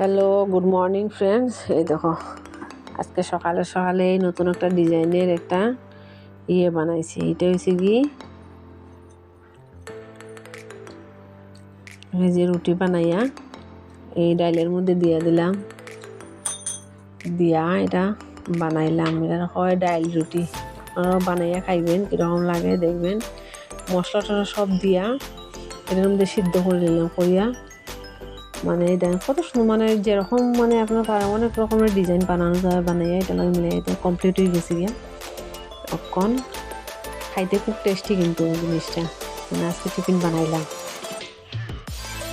Hello good morning friends এই দেখো, আজকে সকালে সকালে এই নতুন একটা ডিজাইনের একটা ইয়ে বানাইছি। এটা হয়েছে কি? এই যে রুটি বানাইয়া এই ডাইলের মধ্যে দিয়া দিলাম। দিয়া এটা বানাইলাম। এটা হয় ডাইল রুটি। বানাইয়া খাইবেন, কীরকম লাগে দেখবেন। মশলা টশলা সব দিয়া এটার মধ্যে সিদ্ধ করে নিলাম করিয়া মানে এটা কত মানে যেরকম মানে আপনার অনেক রকমের ডিজাইন বানানো যায়, বানাইয়া এটা লাগে মিলে এটা কমপ্লিট হয়ে গেছে গিয়া। অকন খাইতে খুব টেস্টি কিন্তু জিনিসটা। মানে আজকে টিফিন বানাইলাম।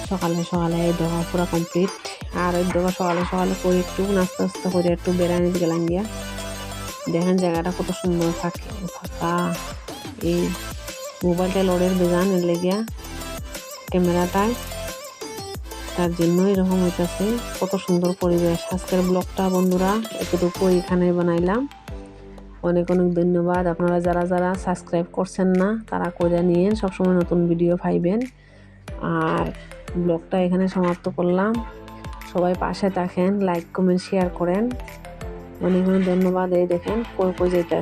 সকালে সকালে এই দোকা পুরো কমপ্লিট আর এই দোকা সকালে সকালে করে একটু নাস্তা নাস্তা করে একটু বেড়ানি গেলাম গিয়া। দেখেন জায়গাটা কত সুন্দর থাকে, ফাঁকা। এই মোবাইলটা লোডের দোকান এলে গিয়া ক্যামেরাটায় তার জন্য এরকম হইতেছে। কত সুন্দর পরিবেশ। আজকের ব্লগটা বন্ধুরা, এতটুকু এখানে বানাইলাম। অনেক অনেক ধন্যবাদ। আপনারা যারা যারা সাবস্ক্রাইব করছেন না, তারা করে নিয়ে সবসময় নতুন ভিডিও পাইবেন। আর ব্লগটা এখানে সমাপ্ত করলাম। সবাই পাশে থাকেন, লাইক, কমেন্ট, শেয়ার করেন। অনেক অনেক ধন্যবাদ। এই দেখেন, কই কই যেতে